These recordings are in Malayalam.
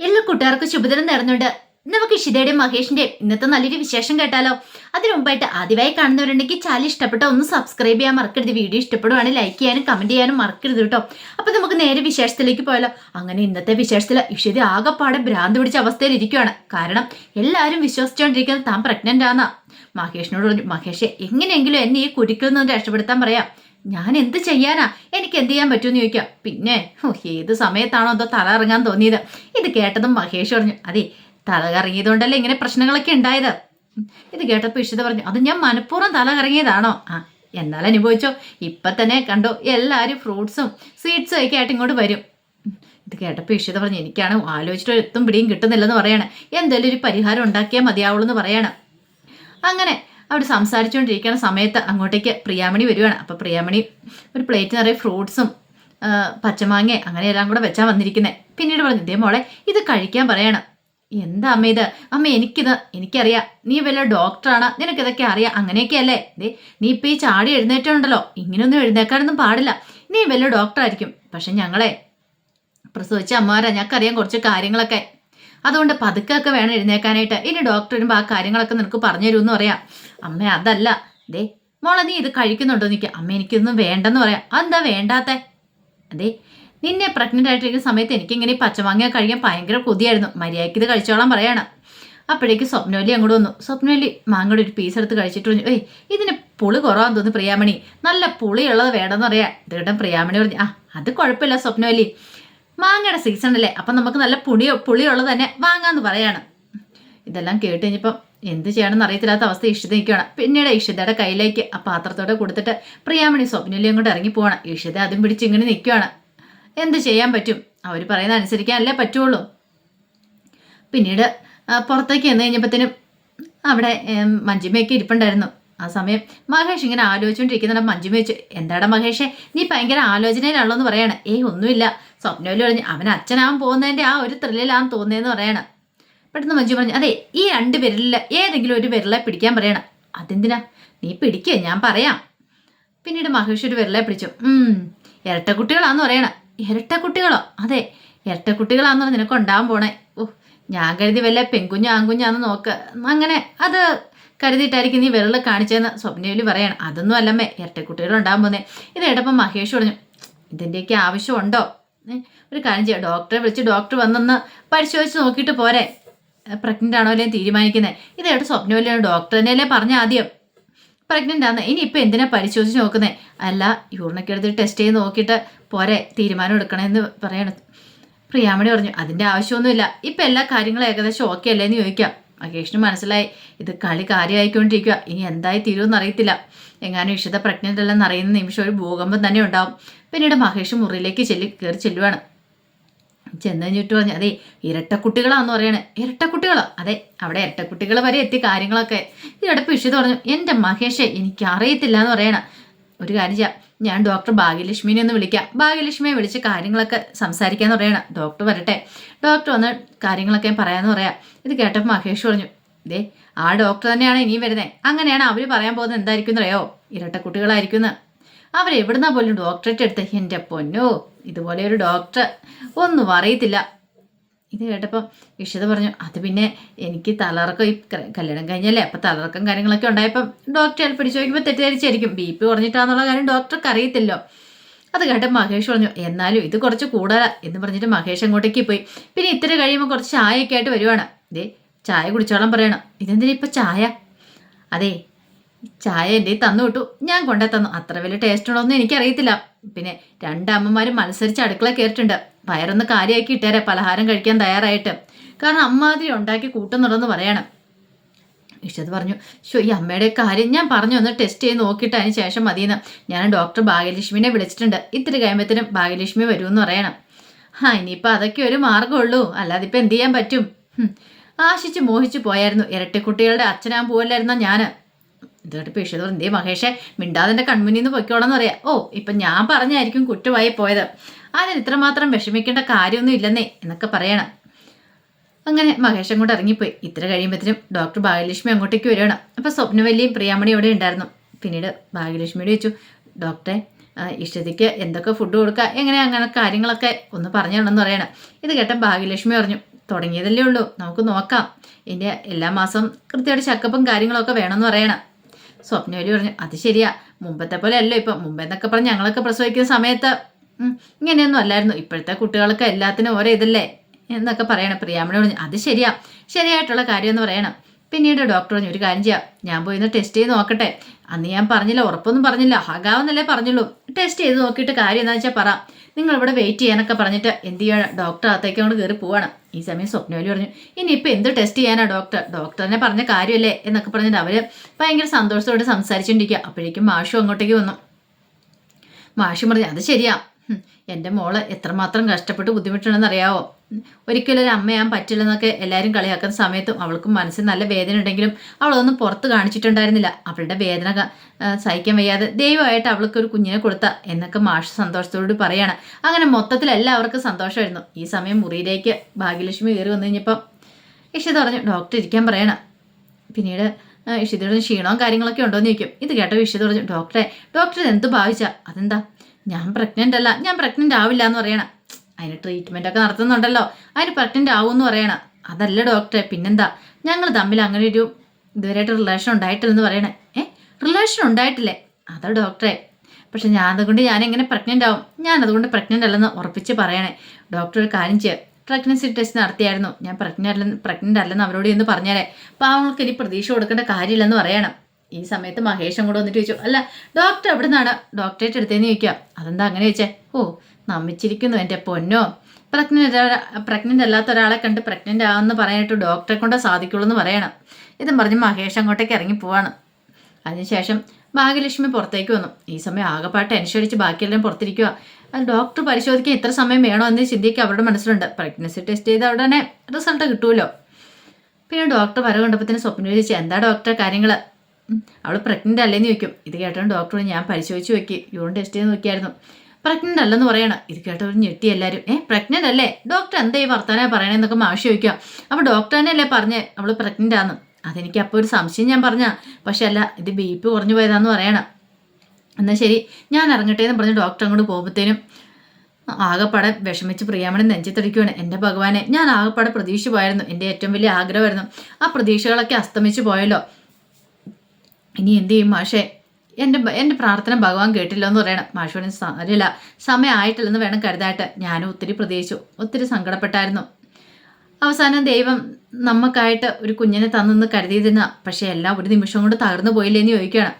എല്ലാ കൂട്ടുകാർക്കും ശുഭദിനം നേർന്നുണ്ട്. നമുക്ക് ഇഷിതയുടെയും മഹേഷിന്റെയും ഇന്നത്തെ നല്ലൊരു വിശേഷം കേട്ടാലോ? അതിനു മുമ്പായിട്ട് ആദ്യമായി കാണുന്നവരുണ്ടെങ്കിൽ ചാനൽ ഇഷ്ടപ്പെട്ട ഒന്ന് സബ്സ്ക്രൈബ് ചെയ്യാൻ മറക്കരുത്. വീഡിയോ ഇഷ്ടപ്പെടുവാണെങ്കിൽ ലൈക്ക് ചെയ്യാനും കമന്റ് ചെയ്യാനും മറക്കരുത് കേട്ടോ. അപ്പൊ നമുക്ക് നേരെ വിശേഷത്തിലേക്ക് പോയാലോ. അങ്ങനെ ഇന്നത്തെ വിശേഷത്തിൽ ഇഷിത ആകെപ്പാടെ ഭ്രാന്ത് പിടിച്ച അവസ്ഥയിൽ ഇരിക്കുകയാണ് കാരണം എല്ലാവരും വിശ്വസിച്ചുകൊണ്ടിരിക്കുന്നത് താൻ പ്രഗ്നന്റ് ആണെന്നാ. മഹേഷിനോട് പറഞ്ഞു മഹേഷെ എങ്ങനെയെങ്കിലും എന്നെ ഈ കുരുക്കിൽ നിന്ന് രക്ഷപ്പെടുത്താൻ പറയാം. ഞാൻ എന്ത് ചെയ്യാനാ? എനിക്ക് എന്ത് ചെയ്യാൻ പറ്റുമെന്ന് ചോദിക്കാം. പിന്നെ ഏത് സമയത്താണോ എന്തോ തല ഇറങ്ങാൻ തോന്നിയത്? ഇത് കേട്ടതും മഹേഷ് പറഞ്ഞു അതെ തല കറങ്ങിയതുകൊണ്ടല്ലേ ഇങ്ങനെ പ്രശ്നങ്ങളൊക്കെ ഉണ്ടായത്? ഇത് കേട്ടപ്പോൾ ഇഷിത പറഞ്ഞു അത് ഞാൻ മനഃപൂർവം തല കറങ്ങിയതാണോ? ആ എന്നാൽ അനുഭവിച്ചോ ഇപ്പൊ തന്നെ കണ്ടോ എല്ലാവരും ഫ്രൂട്ട്സും സ്വീറ്റ്സും ഒക്കെ ആയിട്ട് ഇങ്ങോട്ട് വരും. ഇത് കേട്ടപ്പോൾ ഇഷിത പറഞ്ഞു എനിക്കാണ് ആലോചിച്ചിട്ട് എത്തും പിടിയും കിട്ടുന്നില്ലെന്ന് പറയാണ്. എന്തെങ്കിലും ഒരു പരിഹാരം ഉണ്ടാക്കിയാൽ മതിയാവുള്ളൂ എന്ന് പറയാണ്. അങ്ങനെ അവിടെ സംസാരിച്ചുകൊണ്ടിരിക്കുന്ന സമയത്ത് അങ്ങോട്ടേക്ക് പ്രിയാമണി വരുവാണ്. അപ്പോൾ പ്രിയാമണി ഒരു പ്ലേറ്റ് നിറയെ ഫ്രൂട്ട്സും പച്ചമാങ്ങ അങ്ങനെ എല്ലാം കൂടെ വെച്ചാൽ വന്നിരിക്കുന്നത് പിന്നീട് പറഞ്ഞു ഇതേ മോളെ ഇത് കഴിക്കാൻ പറയണം. എന്താ അമ്മ ഇത്? അമ്മ എനിക്കിത് എനിക്കറിയാം. നീ വല്ല ഡോക്ടറാണ്? നിനക്കിതൊക്കെ അറിയാം. അങ്ങനെയൊക്കെയല്ലേ? ദേ നീ ഇപ്പം ഈ ചാടി എഴുന്നേറ്റുണ്ടല്ലോ. ഇങ്ങനെയൊന്നും എഴുന്നേക്കാനൊന്നും പാടില്ല. നീ വല്ല ഡോക്ടറായിരിക്കും. പക്ഷെ ഞങ്ങളെ പ്രസവിച്ച അമ്മമാരാ. ഞങ്ങൾക്കറിയാം കുറച്ച് കാര്യങ്ങളൊക്കെ. അതുകൊണ്ട് പതുക്കെ ഒക്കെ വേണം എഴുന്നേക്കാനായിട്ട്. ഇനി ഡോക്ടർ വരുമ്പോൾ ആ കാര്യങ്ങളൊക്കെ നിനക്ക് പറഞ്ഞു തരുമെന്ന് പറയാം. അമ്മ അതല്ല. ദേ മോളെ നീ ഇത് കഴിക്കുന്നുണ്ടോ നിൽക്കുക അമ്മ എനിക്കൊന്നും വേണ്ടെന്ന് പറയാം. അതെന്താ വേണ്ടാത്തേ? അതെ നിന്നെ പ്രഗ്നന്റ് ആയിട്ടിരിക്കുന്ന സമയത്ത് എനിക്കിങ്ങനെ പച്ചമാങ്ങ കഴിക്കാൻ ഭയങ്കര കൊതിയായിരുന്നു. മര്യാദയ്ക്ക് ഇത് കഴിച്ചോളാൻ പറയാണ്. അപ്പോഴേക്ക് സ്വപ്നവലി അങ്ങോട്ട് വന്നു. സ്വപ്നവലി മാങ്ങയുടെ ഒരു പീസ് എടുത്ത് കഴിച്ചിട്ട് പറഞ്ഞു ഏയ് ഇതിന് പുളി കുറവാന്ന് തോന്നുന്നു പ്രിയാമണി. നല്ല പുളിയുള്ളത് വേണമെന്ന് പറയാം. ഇതിടം പ്രിയാമണി പറഞ്ഞു ആ അത് കുഴപ്പമില്ല സ്വപ്നവല്ലി. മാങ്ങയുടെ സീസൺ അല്ലേ? അപ്പം നമുക്ക് നല്ല പുളിയോ പുളിയുള്ളത് തന്നെ വാങ്ങാന്ന് പറയാണ്. ഇതെല്ലാം കേട്ട് കഴിഞ്ഞപ്പം എന്ത് ചെയ്യണമെന്ന് അറിയത്തില്ലാത്ത അവസ്ഥ ഇഷിത നിൽക്കുകയാണ്. പിന്നീട് ഇഷിതയുടെ കയ്യിലേക്ക് ആ പാത്രത്തോടെ കൊടുത്തിട്ട് പ്രിയാമണി സ്വപ്നയിലും കൊണ്ട് ഇറങ്ങി പോവാണ്. ഇഷിത അതും പിടിച്ച് ഇങ്ങനെ നിൽക്കുകയാണ്. എന്ത് ചെയ്യാൻ പറ്റും? അവർ പറയുന്ന അനുസരിക്കാനല്ലേ പറ്റുള്ളൂ. പിന്നീട് പുറത്തേക്ക് ചെന്ന് കഴിഞ്ഞപ്പോഴത്തേനും അവിടെ മഞ്ജിമയൊക്കെ ഇരിപ്പുണ്ടായിരുന്നു. ആ സമയം മഹേഷ് ഇങ്ങനെ ആലോചിച്ചുകൊണ്ടിരിക്കുന്നുണ്ട് മഞ്ജുമ വെച്ചു എന്താടാ മഹേഷേ നീ ഭയങ്കര ആലോചനയിലാണല്ലോ എന്ന് പറയാണ്. ഏയ് ഒന്നുമില്ല. സ്വപ്നവല്ലി പറഞ്ഞു അവൻ അച്ഛനാവാൻ പോകുന്നതിന്റെ ആ ഒരു ത്രില്ലിലാന്ന് തോന്നിയെന്ന് പറയാണ്. പെട്ടെന്ന് മഞ്ജു പറഞ്ഞു അതെ ഈ രണ്ട് വിരലിൽ ഏതെങ്കിലും ഒരു വിരലെ പിടിക്കാൻ പറയണം. അതെന്തിനാ? നീ പിടിക്കുക ഞാൻ പറയാം. പിന്നീട് മഹേഷ് ഒരു വിരലെ പിടിച്ചു ഇരട്ടക്കുട്ടികളാന്ന് പറയണ. ഇരട്ടക്കുട്ടികളോ? അതെ ഇരട്ടക്കുട്ടികളാന്ന് നിനക്ക് ഉണ്ടാവാൻ പോണേ. ഓ ഞാൻ കരുതി വല്ല പെൺകുഞ്ഞ് ആൺകുഞ്ഞാന്ന് നോക്ക്. അങ്ങനെ അത് കരുതിയിട്ടായിരിക്കും നീ വിരൽ കാണിച്ചതെന്ന് സ്വപ്നയിൽ പറയണം. അതൊന്നും അല്ലമ്മേ ഇരട്ടക്കുട്ടികൾ ഉണ്ടാവാൻ പോന്നെ ഇത് കേട്ടപ്പോൾ മഹേഷ് പറഞ്ഞു ഇതിന്റെയൊക്കെ ആവശ്യമുണ്ടോ? ഒരു കാര്യം ചെയ്യാം ഡോക്ടറെ വിളിച്ച് ഡോക്ടർ വന്നൊന്ന് പരിശോധിച്ച് നോക്കിയിട്ട് പോരെ. പ്രഗ്നന്റ് ആണോ അല്ലേ തീരുമാനിക്കുന്നത് ഇതേട്ട് ഡോക്ടർ തന്നെയല്ലേ പറഞ്ഞ ആദ്യം? പ്രഗ്നന്റ് ആണ് ഇനി ഇപ്പം എന്തിനാ പരിശോധിച്ച് നോക്കുന്നത് അല്ല യൂറിനൊക്കെ എടുത്ത് ടെസ്റ്റ് ചെയ്ത് നോക്കിയിട്ട് പോരെ തീരുമാനം എടുക്കണമെന്ന് പറയണത് പ്രിയാമണി പറഞ്ഞു അതിന്റെ ആവശ്യമൊന്നുമില്ല. ഇപ്പം എല്ലാ കാര്യങ്ങളും ഏകദേശം ഓക്കെ അല്ലേ എന്ന് ചോദിക്കാം. മഹേഷിന് മനസ്സിലായി ഇത് കളി കാര്യമായിക്കൊണ്ടിരിക്കുക ഇനി എന്തായി തീരുമെന്ന് അറിയത്തില്ല. എങ്ങാനും ഇഷിത പ്രഗ്നന്റ് അല്ലെന്ന് അറിയുന്ന നിമിഷം ഒരു ഭൂകമ്പം തന്നെ ഉണ്ടാവും. പിന്നീട് മഹേഷ് മുറിയിലേക്ക് ചെല്ലി കയറി ചെല്ലുവാണ്. ചെന്ന് പറഞ്ഞു അതെ ഇരട്ടക്കുട്ടികളാന്ന് പറയണേ. ഇരട്ടക്കുട്ടികളോ? അതെ അവിടെ ഇരട്ടക്കുട്ടികൾ വരെ എത്തി കാര്യങ്ങളൊക്കെ. ഇതിടപ്പ് ഇഷിത പറഞ്ഞു എന്റെ മഹേഷെ എനിക്ക് അറിയത്തില്ല എന്ന് പറയണ. ഒരു കാര്യം ചെയ്യാം ഞാൻ ഡോക്ടർ ഭാഗ്യലക്ഷ്മിനെ ഒന്ന് വിളിക്കാം. ഭാഗ്യലക്ഷ്മിയെ വിളിച്ച് കാര്യങ്ങളൊക്കെ സംസാരിക്കാൻ പറയണം. ഡോക്ടർ വരട്ടെ. ഡോക്ടർ വന്ന് കാര്യങ്ങളൊക്കെ പറയാമെന്ന് പറയാം. ഇത് കേട്ടപ്പോൾ മഹേഷ് പറഞ്ഞു ദേ ആ ഡോക്ടർ തന്നെയാണ് ഇനിയും വരുന്നത് അങ്ങനെയാണ് അവർ പറയാൻ പോകുന്നത് എന്തായിരിക്കും അറിയോ? ഇരട്ടക്കുട്ടികളായിരിക്കും അവരെവിടുന്നാ പോലും ഡോക്ടറേറ്റ് എടുത്ത് എന്റെ പൊന്നോ ഇതുപോലെ ഒരു ഡോക്ടർ. ഒന്നും അറിയത്തില്ല. ഇത് കേട്ടപ്പോൾ ഇഷിത പറഞ്ഞു അത് പിന്നെ എനിക്ക് തലറക്കം ഈ കല്യാണം കഴിഞ്ഞല്ലേ? അപ്പം തലറക്കം കാര്യങ്ങളൊക്കെ ഉണ്ടായപ്പം ഡോക്ടറെ പിടിച്ചു നോക്കുമ്പോൾ തെറ്റിദ്ധരിച്ചായിരിക്കും. ബി പി കുറഞ്ഞിട്ടാന്നുള്ള കാര്യം ഡോക്ടർക്ക് അറിയത്തില്ലോ. അത് കേട്ട മഹേഷ് പറഞ്ഞു എന്നാലും ഇത് കുറച്ച് കൂടുതലാ എന്ന് പറഞ്ഞിട്ട് മഹേഷ് അങ്ങോട്ടേക്ക് പോയി. പിന്നെ ഇത്തിരി കഴിയുമ്പോൾ കുറച്ച് ചായയൊക്കെ ആയിട്ട് വരുവാണ്. ഇതേ ചായ കുടിച്ചോളം പറയണം. ഇതെന്തിനാ ഇപ്പം ചായ? അതെ ചായ എന്റെ തന്നു വിട്ടു. ഞാൻ കൊണ്ടേ തന്നു. അത്ര വലിയ ടേസ്റ്റ് ഉണ്ടോയെന്ന് എനിക്കറിയത്തില്ല. പിന്നെ രണ്ടമ്മമാരും മത്സരിച്ച് അടുക്കള കയറിയിട്ടുണ്ട് വയറൊന്ന് കാര്യമാക്കി ഇട്ടേരെ. പലഹാരം കഴിക്കാൻ തയ്യാറായിട്ട്. കാരണം അമ്മാതിരി ഉണ്ടാക്കി കൂട്ടുന്നുണ്ടെന്ന് പറയണം. ഇഷ്ടത് പറഞ്ഞു ഷോ ഈ അമ്മയുടെ കാര്യം ഞാൻ പറഞ്ഞു ഒന്ന് ടെസ്റ്റ് ചെയ്ത് നോക്കിയിട്ട് അതിന് ശേഷം മതിയെന്ന്. ഞാൻ ഡോക്ടർ ഭാഗ്യലക്ഷ്മിനെ വിളിച്ചിട്ടുണ്ട്. ഇത്തിരി കഴിയുമ്പോഴത്തേനും ഭാഗ്യലക്ഷ്മി വരുമെന്ന് പറയണം. ആ ഇനിയിപ്പോൾ അതൊക്കെ ഒരു മാർഗമുള്ളൂ. അല്ലാതെ ഇപ്പം എന്ത് ചെയ്യാൻ പറ്റും. ആശിച്ച് മോഹിച്ച് പോയായിരുന്നു. ഇരട്ടിക്കുട്ടികളുടെ അച്ഛനാൻ പോവല്ലായിരുന്നോ ഞാൻ ഇതോട്ട് പറഞ്ഞു എന്തേ മഹേഷെ മിണ്ടാതിന്റെ കൺമുന്നിൽ നിന്ന് പൊയ്ക്കോളാന്ന് പറയാം. ഓ ഇപ്പം ഞാൻ പറഞ്ഞായിരിക്കും കുറ്റമായി പോയത്. അതിന് ഇത്രമാത്രം വിഷമിക്കേണ്ട കാര്യമൊന്നും ഇല്ലെന്നേ എന്നൊക്കെ പറയണം. അങ്ങനെ മഹേഷ് അങ്ങോട്ട് ഇറങ്ങിപ്പോയി. ഇത്ര കഴിയുമ്പോഴത്തേനും ഡോക്ടർ ഭാഗ്യലക്ഷ്മി അങ്ങോട്ടേക്ക് വരികയാണ്. അപ്പോൾ സ്വപ്നവല്ലിയും പ്രിയാമണിയും അവിടെ ഉണ്ടായിരുന്നു. പിന്നീട് ഭാഗ്യലക്ഷ്മിയോട് ചോദിച്ചു ഡോക്ടറെ ഇഷ്ടതിക്ക് എന്തൊക്കെ ഫുഡ് കൊടുക്കുക എങ്ങനെ അങ്ങനെ കാര്യങ്ങളൊക്കെ ഒന്ന് പറഞ്ഞു പറയണം. ഇത് കേട്ട ഭാഗ്യലക്ഷ്മി പറഞ്ഞു തുടങ്ങിയതല്ലേ ഉള്ളൂ നമുക്ക് നോക്കാം. ഇതിന്റെ എല്ലാ മാസം കൃത്യമായിട്ട് ചക്കപ്പും കാര്യങ്ങളൊക്കെ വേണമെന്ന് പറയണം. സ്വപ്നവലി പറഞ്ഞു അത് ശരിയാ. മുമ്പത്തെ പോലെ അല്ല ഇപ്പം മുമ്പെന്നൊക്കെ പറഞ്ഞ് ഞങ്ങളൊക്കെ പ്രസവിക്കുന്ന സമയത്ത് ഇങ്ങനെയൊന്നും അല്ലായിരുന്നു. ഇപ്പോഴത്തെ കുട്ടികൾക്ക് എല്ലാത്തിനും ഓരോ ഇതല്ലേ? എന്നൊക്കെ പറയണം. പ്രിയാമണി പറഞ്ഞു അത് ശരിയാ. ശരിയായിട്ടുള്ള കാര്യം എന്ന് പറയണം. പിന്നീട് ഡോക്ടർ പറഞ്ഞു ഒരു കാര്യം ചെയ്യാം. ഞാൻ പോയി ഒന്ന് ടെസ്റ്റ് ചെയ്ത് നോക്കട്ടെ. അന്ന് ഞാൻ പറഞ്ഞില്ല ഉറപ്പൊന്നും പറഞ്ഞില്ല. ആകാവുന്നല്ലേ പറഞ്ഞുള്ളൂ. ടെസ്റ്റ് ചെയ്ത് നോക്കിയിട്ട് കാര്യം എന്താണെന്ന് വെച്ചാൽ പറ. നിങ്ങൾ ഇവിടെ വെയിറ്റ് ചെയ്യാനൊക്കെ പറഞ്ഞിട്ട് എന്ത് ചെയ്യണം? ഡോക്ടർ അകത്തേക്ക് കൊണ്ട് കയറി പോവാണ്. ഈ സമയം സ്വപ്നവലി പറഞ്ഞു ഇനിയിപ്പോൾ എന്ത് ടെസ്റ്റ് ചെയ്യാനാ ഡോക്ടർ ഡോക്ടറിനെ പറഞ്ഞ കാര്യമല്ലേ എന്നൊക്കെ പറഞ്ഞിട്ട് അവർ ഭയങ്കര സന്തോഷത്തോടെ സംസാരിച്ചുകൊണ്ടിരിക്കുക അപ്പോഴേക്കും മാഷു അങ്ങോട്ടേക്ക് വന്നു. മാഷു പറഞ്ഞു അത് ശരിയാ. എന്റെ മോൾ എത്രമാത്രം കഷ്ടപ്പെട്ട് ബുദ്ധിമുട്ടുണ്ടെന്ന് അറിയാവോ ഒരിക്കലും ഒരു അമ്മയാൻ പറ്റില്ലെന്നൊക്കെ എല്ലാവരും കളിയാക്കുന്ന സമയത്തും അവൾക്ക് മനസ്സിൽ നല്ല വേദന ഉണ്ടെങ്കിലും അവളൊന്നും പുറത്ത് കാണിച്ചിട്ടുണ്ടായിരുന്നില്ല. അവളുടെ വേദന സഹിക്കാൻ വയ്യാതെ ദൈവമായിട്ട് അവൾക്ക് ഒരു കുഞ്ഞിനെ കൊടുത്ത എന്നൊക്കെ മാഷ് സന്തോഷത്തോട് പറയാണ്. അങ്ങനെ മൊത്തത്തിൽ എല്ലാവർക്കും സന്തോഷമായിരുന്നു. ഈ സമയം മുറിയിലേക്ക് ഭാഗ്യലക്ഷ്മി കയറി വന്നു കഴിഞ്ഞപ്പം ഇഷിത പറഞ്ഞു ഡോക്ടർ ഇരിക്കാൻ പറയണം. പിന്നീട് ഇഷിതയുടെ ക്ഷീണവും കാര്യങ്ങളൊക്കെ ഉണ്ടോ എന്ന് ചോദിക്കും. ഇത് കേട്ടോ ഇഷിത പറഞ്ഞു ഡോക്ടറെ ഡോക്ടർ എന്ത് ഭാവിച്ച? അതെന്താ? ഞാൻ പ്രഗ്നന്റ് അല്ല. ഞാൻ പ്രഗ്നന്റ് ആവില്ല എന്ന് പറയണം. അതിന് ട്രീറ്റ്മെന്റ് ഒക്കെ നടത്തുന്നുണ്ടല്ലോ. അതിന് പ്രഗ്നന്റ് ആവും എന്ന് പറയണം. അതല്ല ഡോക്ടറെ പിന്നെന്താ? ഞങ്ങൾ തമ്മിൽ അങ്ങനെ ഒരു ഇതുവരെയായിട്ട് റിലേഷൻ ഉണ്ടായിട്ടില്ലെന്ന് പറയണേ. ഏ? റിലേഷൻ ഉണ്ടായിട്ടില്ലേ? അതാ ഡോക്ടറെ പക്ഷെ ഞാൻ അതുകൊണ്ട് ഞാൻ എങ്ങനെ പ്രഗ്നന്റ് ആവും? ഞാൻ അതുകൊണ്ട് പ്രഗ്നന്റ് അല്ലെന്ന് ഉറപ്പിച്ച് പറയണേ. ഡോക്ടർ ഒരു കാര്യം ചെയ്യുക പ്രഗ്നൻസി ടെസ്റ്റ് നടത്തിയായിരുന്നു. ഞാൻ പ്രഗ്നന്റ് അല്ലെന്ന് പ്രഗ്നന്റ് അല്ലെന്ന് അവരോട് എന്ന് പറഞ്ഞാലേ പാവങ്ങൾക്ക് ഇനി പ്രതീക്ഷ കൊടുക്കേണ്ട കാര്യമില്ലെന്ന് പറയണം. ഈ സമയത്ത് മഹേഷും കൂടെ വന്നിട്ട് ചോദിച്ചു അല്ല ഡോക്ടർ എവിടെ നിന്നാണ് ഡോക്ടറേറ്റ് എടുത്തതെന്ന് ചോദിക്കുക അതെന്താ അങ്ങനെ ചോദിച്ചേ? ഓ നമ്മിച്ചിരിക്കുന്നു എന്റെ പൊന്നോ. പ്രഗ്നന്റ് പ്രഗ്നന്റ് അല്ലാത്ത ഒരാളെ കണ്ട് പ്രഗ്നന്റ് ആവുമെന്ന് പറയാനായിട്ട് ഡോക്ടറെ കൊണ്ടേ സാധിക്കുള്ളൂ എന്ന് പറയണം. ഇതും പറഞ്ഞ് മഹേഷ് അങ്ങോട്ടേക്ക് ഇറങ്ങി പോവാണ്. അതിനുശേഷം ഭാഗ്യലക്ഷ്മി പുറത്തേക്ക് വന്നു. ഈ സമയം ആകെപ്പാട്ട് ടെൻഷൻ ബാക്കിയെല്ലാം പുറത്തിരിക്കുക ഡോക്ടർ പരിശോധിക്കാൻ ഇത്ര സമയം വേണോ എന്ന് ചിന്തിക്കുക അവരുടെ മനസ്സിലുണ്ട്. പ്രഗ്നൻസി ടെസ്റ്റ് ചെയ്ത ഉടനെ റിസൾട്ട് കിട്ടുമല്ലോ പിന്നെ ഡോക്ടർ വര കണ്ടപ്പോൾ തന്നെ സ്വപ്നം ചോദിച്ചു എന്താ ഡോക്ടർ കാര്യങ്ങൾ അവൾ പ്രഗ്നന്റ് അല്ലേന്ന് ചോദിക്കും. ഇത് കേട്ടോ ഡോക്ടർ ഞാൻ പരിശോധിച്ച് നോക്കി. യൂറിൻ ടെസ്റ്റ് ചെയ്ത് നോക്കിയായിരുന്നു. പ്രഗ്നന്റ് അല്ലെന്ന് പറയണം. ഇത് കേട്ടവർ ഞെട്ടി എല്ലാവരും ഏ പ്രഗ്നന്റ് അല്ലേ? ഡോക്ടർ എന്താ ഈ വർത്താനം പറയണേന്നൊക്കെ മാഷി ചോദിക്കുക അപ്പോൾ ഡോക്ടർ തന്നെയല്ലേ പറഞ്ഞേ അവൾ പ്രഗ്നന്റ് ആണെന്ന് അതെനിക്ക് അപ്പോൾ ഒരു സംശയം ഞാൻ പറഞ്ഞ. പക്ഷെ അല്ല ഇത് ബി പി കുറഞ്ഞു പോയതാന്ന് പറയണം. എന്നാൽ ശരി ഞാൻ ഇറങ്ങട്ടെ എന്ന് പറഞ്ഞ് ഡോക്ടർ അങ്ങോട്ട് പോകുമ്പോഴത്തേനും ആകെപ്പാടെ വിഷമിച്ച് പ്രിയാമണി നെഞ്ചത്തടിക്കുകയാണ് എന്റെ ഭഗവാനെ ഞാൻ ആകെപ്പാടെ പ്രതീക്ഷ പോയായിരുന്നു എന്റെ ഏറ്റവും വലിയ ആഗ്രഹമായിരുന്നു. ആ പ്രതീക്ഷകളൊക്കെ അസ്തമിച്ച് പോയല്ലോ. ഇനി എന്ത് ചെയ്യും മാഷേ? എന്റെ എന്റെ പ്രാർത്ഥന ഭഗവാൻ കേട്ടില്ല എന്ന് പറയണം. മാഷ് പറഞ്ഞു സാരില്ല സമയമായിട്ടില്ലെന്ന് വേണം കരുതായിട്ട്. ഞാനും ഒത്തിരി പ്രതീക്ഷിച്ചു. ഒത്തിരി സങ്കടപ്പെട്ടായിരുന്നു. അവസാനം ദൈവം നമുക്കായിട്ട് ഒരു കുഞ്ഞിനെ തന്നെന്ന് കരുതിയിരുന്ന പക്ഷേ എല്ലാം ഒരു നിമിഷം കൊണ്ട് തകർന്നു പോയില്ലേ എന്ന് ചോദിക്കുകയാണ്.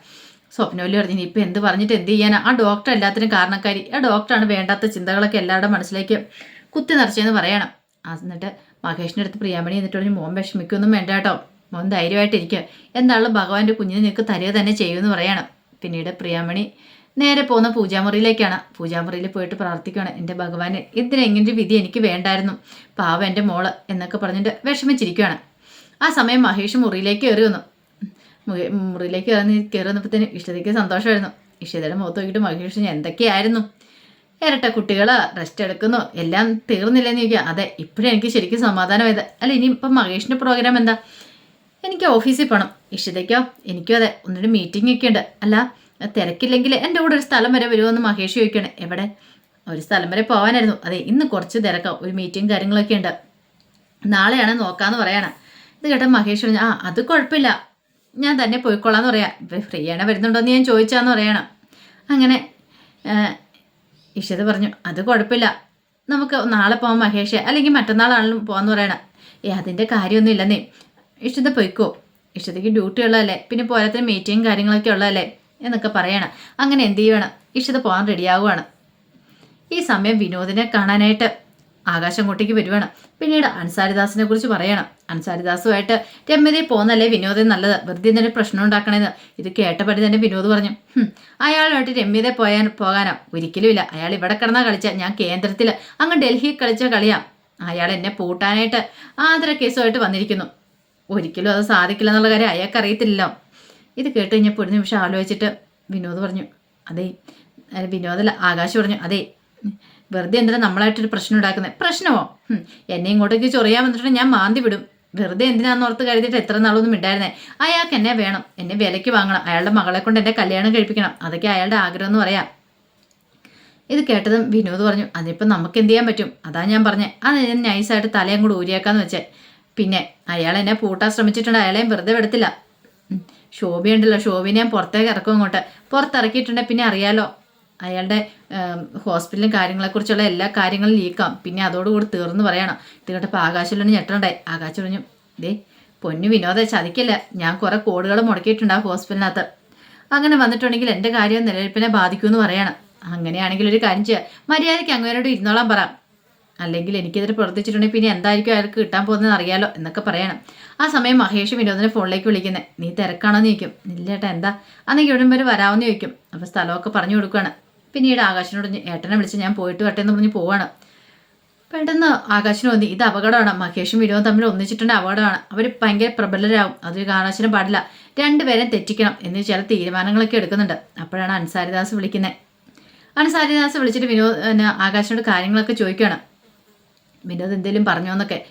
സ്വപ്നവല്ലി പറഞ്ഞു ഇപ്പം എന്ത് പറഞ്ഞിട്ട് എന്ത് ചെയ്യാനാണ് ആ ഡോക്ടർ എല്ലാത്തിനും കാരണക്കാരി. ആ ഡോക്ടറാണ് വേണ്ടാത്ത ചിന്തകളൊക്കെ എല്ലാവരുടെ മനസ്സിലേക്ക് കുത്തി നിറച്ചതെന്ന് പറയണം. എന്നിട്ട് മഹേഷിന്റെ അടുത്ത് പ്രിയാമണി എന്നിട്ട് പറഞ്ഞു മോൻ വിഷമിക്കൊന്നും വേണ്ട കേട്ടോ. മോൻ ധൈര്യമായിട്ടിരിക്കുക എന്താണല്ലോ ഭഗവാന്റെ കുഞ്ഞിനെ നിനക്ക് തരിക തന്നെ ചെയ്യുമെന്ന് പറയണം. പിന്നീട് പ്രിയാമണി നേരെ പോകുന്ന പൂജാമുറിയിലേക്കാണ്. പൂജാമുറിയിൽ പോയിട്ട് പ്രാർത്ഥിക്കുകയാണ്. എന്റെ ഭഗവാനെ ഇതിനെങ്ങനൊരു വിധി എനിക്ക് വേണ്ടായിരുന്നു. പാവ എന്റെ മോൾ എന്നൊക്കെ പറഞ്ഞിട്ട് വിഷമിച്ചിരിക്കുകയാണ്. ആ സമയം മഹേഷ് മുറിയിലേക്ക് കയറി വന്നു. മുറിയിലേക്ക് കയറി കയറി വന്നപ്പോഴത്തേന് ഇഷ്ടതയ്ക്ക് സന്തോഷമായിരുന്നു. ഇഷ്ടതയുടെ മുഖത്ത് നോക്കിയിട്ട് മഹേഷിന് എന്തൊക്കെയായിരുന്നു? ഇരട്ട കുട്ടികൾ റെസ്റ്റ് എടുക്കുന്നു. എല്ലാം തീർന്നില്ലെന്ന് ചോദിക്കുക. അതെ ഇപ്പോഴും എനിക്ക് ശരിക്കും സമാധാനമായത്. അല്ല ഇനി ഇനിയിപ്പം മഹേഷിന്റെ പ്രോഗ്രാം എന്താ? എനിക്ക് ഓഫീസിൽ പോകണം ഇഷിതയ്ക്കോ എനിക്കും അതെ. ഒന്നൊരു മീറ്റിംഗ് ഒക്കെ ഉണ്ട്. അല്ല തിരക്കില്ലെങ്കിൽ എന്റെ കൂടെ ഒരു സ്ഥലം വരെ വരുമോ എന്ന് മഹേഷ് ചോദിക്കണം എവിടെ? ഒരു സ്ഥലം വരെ പോകാനായിരുന്നു അതെ ഇന്ന് കുറച്ച് തിരക്കാം. ഒരു മീറ്റിംഗ് കാര്യങ്ങളൊക്കെ ഉണ്ട്. നാളെയാണ് നോക്കാമെന്ന് പറയണം. ഇത് കേട്ട മഹേഷ് പറഞ്ഞു ആ അത് കുഴപ്പമില്ല. ഞാൻ തന്നെ പോയിക്കൊള്ളാന്ന് പറയാം. ഫ്രീ ആണ് വരുന്നുണ്ടോ എന്ന് ഞാൻ ചോദിച്ചാന്ന് പറയണം. അങ്ങനെ ഇഷത് പറഞ്ഞു അത് കുഴപ്പമില്ല. നമുക്ക് നാളെ പോകാം മഹേഷ്. അല്ലെങ്കിൽ മറ്റന്നാളാണെങ്കിലും പോകാമെന്ന് പറയണം. ഏ അതിന്റെ കാര്യമൊന്നും ഇല്ലെന്നേ. ഇഷിത പൊയ്ക്കോ. ഇഷിതയ്ക്ക് ഡ്യൂട്ടി ഉള്ളതല്ലേ. പിന്നെ പോരാത്തിന് മീറ്റിംഗ് കാര്യങ്ങളൊക്കെ ഉള്ളതല്ലേ. എന്നൊക്കെ പറയണം. അങ്ങനെ എന്ത് ചെയ്യണം? ഇഷിത പോകാൻ റെഡിയാവുകയാണ്. ഈ സമയം വിനോദിനെ കാണാനായിട്ട് ആകാശം അങ്ങോട്ടേക്ക് വരുവാണ്. പിന്നീട് അൻസാരിദാസിനെ കുറിച്ച് പറയണം. അൻസാരിദാസുമായിട്ട് രമ്യതയിൽ പോകുന്നല്ലേ വിനോദം നല്ലത്? വെറുതെ എന്തൊരു പ്രശ്നം ഉണ്ടാക്കണേന്ന്? ഇത് കേട്ടപടി തന്നെ വിനോദ് പറഞ്ഞു. "ഹും, അയാളുമായിട്ട് രമ്യതയെ പോയാൻ പോകാനോ? ഒരിക്കലുമില്ല അയാൾ ഇവിടെ കിടന്നാ കളിച്ച. ഞാൻ കേന്ദ്രത്തിൽ അങ്ങ് ഡൽഹി കളിച്ച കളിയാ. അയാൾ എന്നെ പൂട്ടാനായിട്ട് ആദര കേസുമായിട്ട് വന്നിരിക്കുന്നു. ഒരിക്കലും അത് സാധിക്കില്ല എന്നുള്ള കാര്യം അയാൾക്ക് അറിയത്തില്ലല്ലോ ഇത് കേട്ട് കഴിഞ്ഞപ്പോൾ ഒരു നിമിഷം ആലോചിച്ചിട്ട് വിനോദ് പറഞ്ഞു അതെ വിനോദല്ല ആകാശ് പറഞ്ഞു അതെ വെറുതെ എന്തിനാ നമ്മളായിട്ടൊരു പ്രശ്നം ഉണ്ടാക്കുന്നത് പ്രശ്നമോ? എന്നെ ഇങ്ങോട്ടേക്ക് ചൊറിയാൻ വന്നിട്ട് ഞാൻ മാന്തി വിടും. വെറുതെ എന്തിനാന്ന് ഓർത്ത് കരുതിയിട്ട് എത്ര നാളൊന്നും ഇണ്ടായിരുന്നേ അയാൾക്ക് എന്നെ വേണം എന്നെ വിലയ്ക്ക് വാങ്ങണം അയാളുടെ മകളെ കൊണ്ട് എന്നെ കല്യാണം കഴിപ്പിക്കണം അതൊക്കെ അയാളുടെ ആഗ്രഹം എന്ന് പറയാം. ഇത് കേട്ടതും വിനോദ് പറഞ്ഞു അതിപ്പോൾ നമുക്ക് എന്ത് ചെയ്യാൻ പറ്റും? അതാ ഞാൻ പറഞ്ഞത് അത് ഞാൻ നൈസായിട്ട് തലയും കൂടെ ഊരിയാക്കാന്ന് വെച്ചേ. പിന്നെ അയാൾ എന്നെ പൂട്ടാൻ ശ്രമിച്ചിട്ടുണ്ട് അയാളെയും വെറുതെ വിടത്തില്ല. ശോഭയുണ്ടല്ലോ. ശോഭിനെ ഞാൻ പുറത്തേക്ക് ഇറക്കും അങ്ങോട്ട് പുറത്തിറക്കിയിട്ടുണ്ടെങ്കിൽ പിന്നെ അറിയാലോ അയാളുടെ ഹോസ്പിറ്റലും കാര്യങ്ങളെക്കുറിച്ചുള്ള എല്ലാ കാര്യങ്ങളും ലീക്കാം. പിന്നെ അതോടുകൂടി തീർന്നു പറയണം. ഇത് കേട്ടപ്പോൾ ആകാശത്തിലാണ് ഞെട്ടണ്ടായി ആകാശം പറഞ്ഞു ദേ പൊന്നു വിനോദ ചതിക്കില്ല? ഞാൻ കുറെ കോടുകൾ മുടക്കിയിട്ടുണ്ട് ആ ഹോസ്പിറ്റലിനകത്ത്. അങ്ങനെ വന്നിട്ടുണ്ടെങ്കിൽ എന്റെ കാര്യം നിലനിൽപ്പിനെ ബാധിക്കുമെന്ന് പറയണം. അങ്ങനെയാണെങ്കിൽ ഒരു കാര്യം ചെയ്യുക മര്യാദയ്ക്ക് അങ്ങേരോട് ഇരുന്നോളാം പറ. അല്ലെങ്കിൽ എനിക്കെതിരെ പ്രവർത്തിച്ചിട്ടുണ്ടെങ്കിൽ പിന്നെ എന്തായിരിക്കും അയാൾക്ക് കിട്ടാൻ പോകുന്നതെന്ന് അറിയാലോ എന്നൊക്കെ പറയണം. ആ സമയം മഹേഷ് വിനോദിനെ ഫോണിലേക്ക് വിളിക്കുന്നത് നീ തിരക്കാണോ എന്ന് ചോദിക്കും. ഇല്ല ഏട്ടാ എന്താ? അന്നെങ്കിൽ ഇവിടെ വരെ വരാമെന്ന് ചോദിക്കും. അപ്പോൾ സ്ഥലമൊക്കെ പറഞ്ഞു കൊടുക്കുകയാണ് പിന്നീട് ആകാശിനോട് ഏട്ടനെ വിളിച്ച് ഞാൻ പോയിട്ട് വട്ടെ എന്ന് പറഞ്ഞ് പോവാണ്. പെട്ടെന്ന് ആകാശിന് തോന്നി ഇത് അപകടമാണ്. മഹേഷും വിനോദം തമ്മിൽ ഒന്നിച്ചിട്ടുണ്ട് അപകടമാണ്. അവർ ഭയങ്കര പ്രബലരാകും അത് കാരണവശാലും പാടില്ല. രണ്ടുപേരെയും തെറ്റിക്കണം എന്ന് ചില തീരുമാനങ്ങളൊക്കെ എടുക്കുന്നുണ്ട്. അപ്പോഴാണ് അൻസാരിദാസ് വിളിക്കുന്നത് അൻസാരിദാസ് വിളിച്ചിട്ട് വിനോദ് ആകാശിനോട് കാര്യങ്ങളൊക്കെ ചോദിക്കുകയാണ് വിനോദ് എന്തേലും പറഞ്ഞോ എന്നൊക്കെ.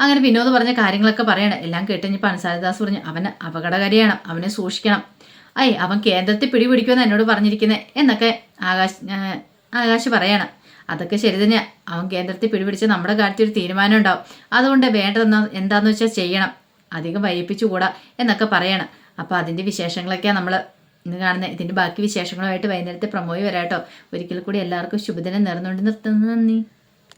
അങ്ങനെ വിനോദ് പറഞ്ഞ കാര്യങ്ങളൊക്കെ പറയണം. എല്ലാം കേട്ടുകഴിഞ്ഞപ്പോൾ അൻസാരിദാസ് പറഞ്ഞു അവന് അപകടകാരിയാണ്. അവനെ സൂക്ഷിക്കണം. ഐ അവൻ കേന്ദ്രത്തിൽ പിടിപിടിക്കുമെന്ന് എന്നോട് പറഞ്ഞിരിക്കുന്നത് എന്നൊക്കെ ആകാശ് ആകാശ് പറയണം. അതൊക്കെ ശരി തന്നെ അവൻ കേന്ദ്രത്തിൽ പിടിപിടിച്ച് നമ്മുടെ കാര്യത്തിൽ ഒരു തീരുമാനം ഉണ്ടാവും. അതുകൊണ്ട് വേണ്ടതെന്ന് എന്താന്ന് വെച്ചാൽ ചെയ്യണം. അധികം വൈകിപ്പിച്ചുകൂടാ എന്നൊക്കെ പറയണം. അപ്പോൾ അതിന്റെ വിശേഷങ്ങളൊക്കെയാണ് നമ്മൾ ഇന്ന് കാണുന്നത് ഇതിന്റെ ബാക്കി വിശേഷങ്ങളുമായിട്ട് വൈകുന്നേരത്തെ പ്രമോയി വരാട്ടോ. ഒരിക്കൽ കൂടി എല്ലാവർക്കും ശുഭദിനം നേർന്നുകൊണ്ട് നിർത്തുന്നു. നന്ദി.